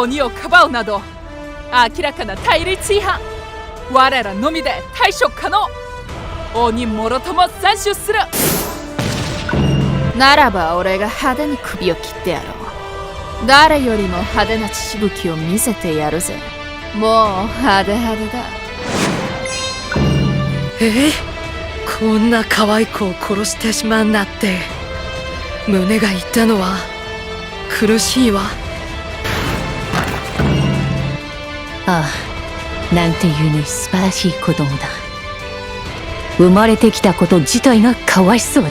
鬼をかばうなど明らかな対立違反。我らのみで対処可能。鬼もろとも斬首する。ならば俺が派手に首を切ってやろう。誰よりも派手な血しぶきを見せてやるぜ。もう派手派手だ。えこんな可愛い子を殺してしまうなって。胸が言ったのは苦しいわああなんていうに素晴らしい子供だ。生まれてきたこと自体がかわいそうだ。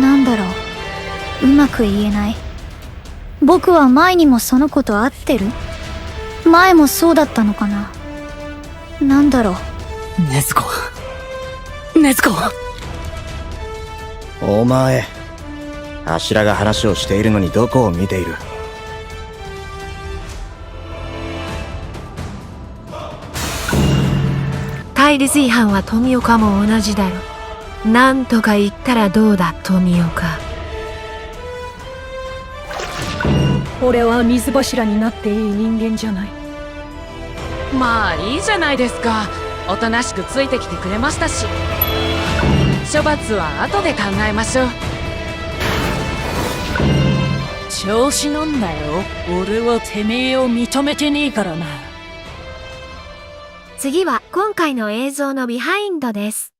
なんだろう。うまく言えない。僕は前にもその子と会ってる。前もそうだったのかな。なんだろう。禰豆子禰豆子お前あしらが話をしているのにどこを見ている？対立違反は富岡も同じだろなんとか言ったらどうだ富岡。俺は水柱になっていい人間じゃない。まあいいじゃないですか。おとなしくついてきてくれましたし。処罰は後で考えましょう。調子乗んなよ。俺はてめえを認めてねえからな次は今回の映像のビハインドです。